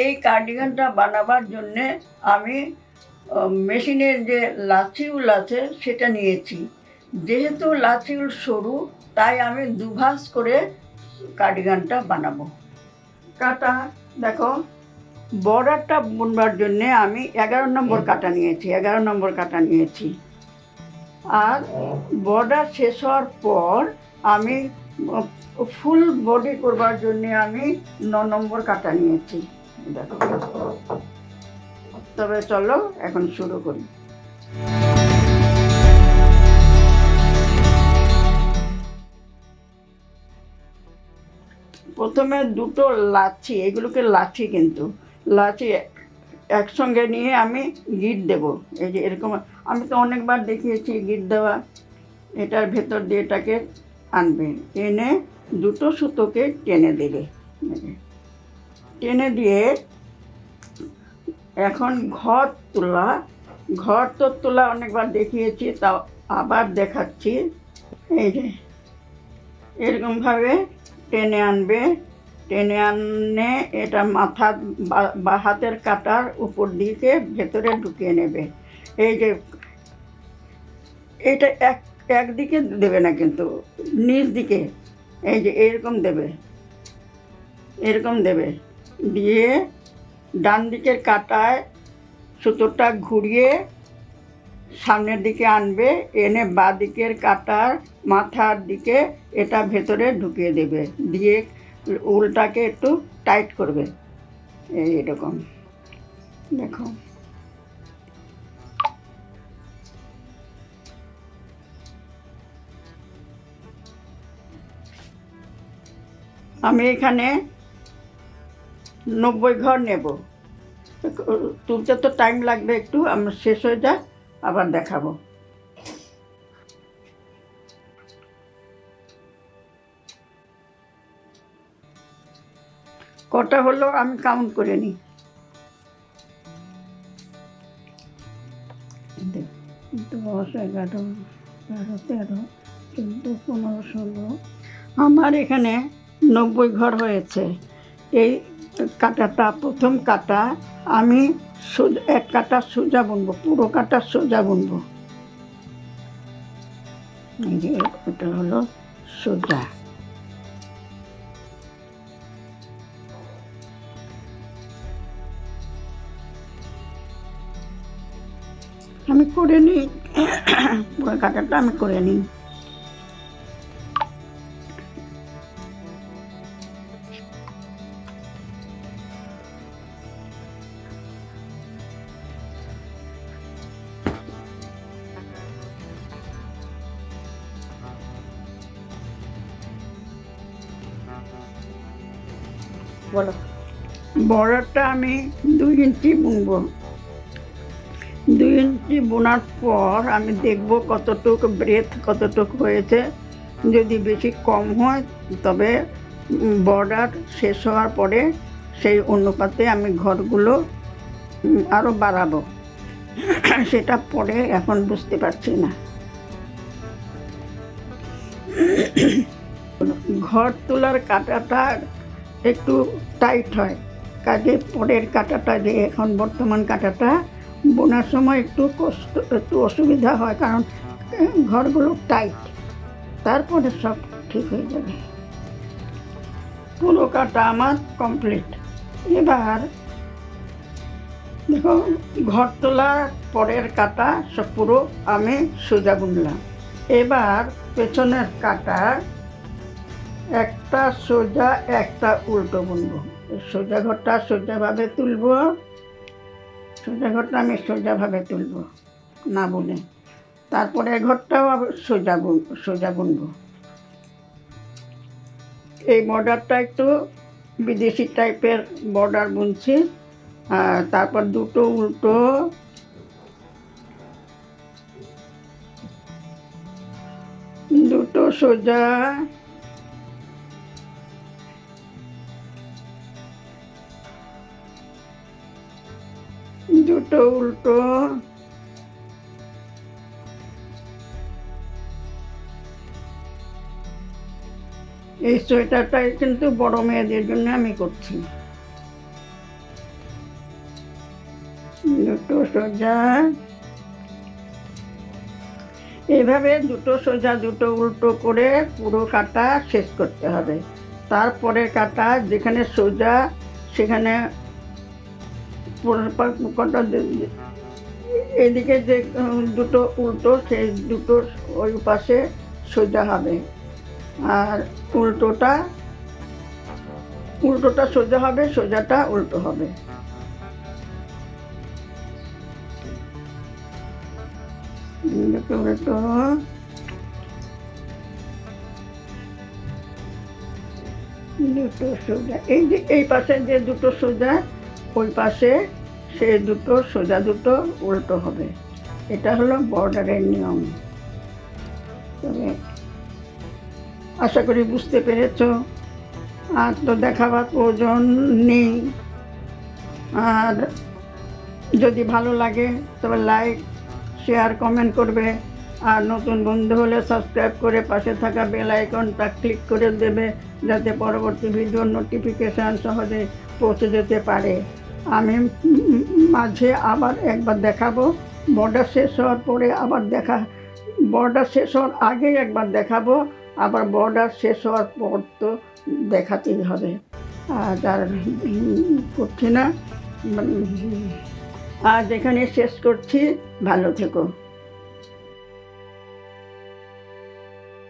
এই কার্ডিগানটা বানাবার জন্যে আমি মেশিনের যে লাচি উল আছে সেটা নিয়েছি। যেহেতু লাচি উল সরু, তাই আমি দুভাস করে কার্ডিগানটা বানাবো। কাটা দেখো বর্ডারটা বুনবার জন্যে আমি এগারো নম্বর কাটা নিয়েছি, এগারো নম্বর কাটা নিয়েছি। আর বর্ডার শেষ হওয়ার পর আমি ফুল বডি করবার জন্যে আমি ন নম্বর কাটা নিয়েছি। দেখো। তবে চলো, এখন শুরু করি। প্রথমে দুটো লাচ্ছি, এগুলোকে লাচ্ছি কিন্তু। লাচ্ছি একসঙ্গে নিয়ে আমি গিট দেবো। এই যে এরকম, আমি তো অনেকবার দেখিয়েছি গিট দেওয়া। এটার ভেতর দিয়ে এটাকে আনবে। এনে দুটো সুতোকে টেনে দেবে। টেনে দিয়ে এখন ঘর তোলা, ঘর তো তোলা অনেকবার দেখিয়েছি, তাও আবার দেখাচ্ছি। এই যে, এরকমভাবে টেনে আনবে। টেনে আনে, এটা মাথা বা হাতের কাটার উপর দিকে ভেতরে ঢুকিয়ে নেবে। এই যে, এটা এক, একদিকে দেবে না কিন্তু নিচ দিকে এই যে এরকম দেবে। এরকম দেবে। দিয়ে ডান দিকের কাটায় সুতোটা ঘুরিয়ে সামনের দিকে আনবে, এনে বা দিকের কাটার মাথার দিকে এটা ভেতরে ঢুকিয়ে দেবে। দিয়ে উলটাকে একটু টাইট করবে। এই এরকম। দেখো। আমি এখানে নব্বই ঘর নেব। তুলতে তো টাইম লাগবে একটু, আমার শেষ হয়ে যাক, আবার দেখাবো। কটা হলো আমি কাউন্ট করে নিই। দশ, এগারো, বারো, তেরো, চোদ্দ, পনেরো, ষোলো। আমার এখানে নব্বই ঘর হয়েছে। এই কাটাটা, প্রথম কাটা আমি সোজা, এক কাটা সোজা বুনবো, পুরো কাটা সোজা বুনবো। এটা হলো সোজা। আমি করে নিই, পুরো কাটাটা আমি করে নিই। বলো। বর্ডারটা আমি দুই ইঞ্চি বুনবো। দুই ইঞ্চি বোনার পর আমি দেখব কতটুকু ব্রেথ কতটুকু হয়েছে। যদি বেশি কম হয়, তবে বর্ডার শেষ হওয়ার পরে সেই অনুপাতে আমি ঘরগুলো আরও বাড়াবো। সেটা পরে এখন বুঝতে পারছি না। ঘর তোলার কাটাটা একটু টাইট হয়। কাজে পরের কাটাটা যে এখন বর্তমান কাটাটা, বোনার সময় একটু কষ্ট, একটু অসুবিধা হয় কারণ ঘরগুলো টাইট তারপরে সব ঠিক হয়ে যাবে। পুরো কাটা আমার কমপ্লিট এবার, দেখো, ঘর তোলার পরের কাটা সব পুরো আমি সোজা বুনলাম। এবার পেছনের কাটা একটা সোজা, একটা উল্টো বুনবো সোজা ঘরটা সোজাভাবে তুলবো। সোজা ঘরটা আমি সোজাভাবে তুলবো, না বুনে তারপরে ঘরটাও সোজা বুন, সোজা বুনবো এই বর্ডারটা একটু বিদেশি টাইপের বর্ডার বুনছি। তারপর দুটো উল্টো। দুটো সোজা। দুটো উল্টো। এই সোয়েটারটা কিন্তু বড় মেয়েদের জন্য আমি করছি। দুটো সোজা। এইভাবে দুটো সোজা, দুটো উল্টো করে পুরো কাটা শেষ করতে হবে। তারপরে কাটা যেখানে সোজা, সেখানে পুরো পা- কটা এদিকে যে দুটো উল্টো, সেই দুটো ওই পাশে সোজা হবে। আর উল্টোটা উল্টোটা সোজা হবে, সোজাটা উল্টো হবে। উল্টো দুটো সোজা, এই যে, এই পাশে যে দুটো সোজা ওই পাশে সে দুটো, সোজা দুটো, উল্টো হবে। এটা হলো বর্ডারের নিয়ম। তবে আশা করি বুঝতে পেরেছ। আর তো দেখাবার প্রয়োজন নেই। আর যদি ভালো লাগে, তবে লাইক, শেয়ার, কমেন্ট করবে। আর নতুন বন্ধু হলে সাবস্ক্রাইব করে পাশে থাকা বেল আইকনটা ক্লিক করে দেবে, যাতে পরবর্তী ভিডিওর নোটিফিকেশান সহজে পৌঁছে যেতে পারে। আমি মাঝে আবার একবার দেখাবো। বর্ডার শেষ হওয়ার পরে আবার দেখা বর্ডার শেষ হওয়ার আগে একবার দেখাবো। আবার বর্ডার শেষ হওয়ার পর তো দেখাতেই হবে। আর করছি না। আর এখানে শেষ করছি। ভালো থেকো।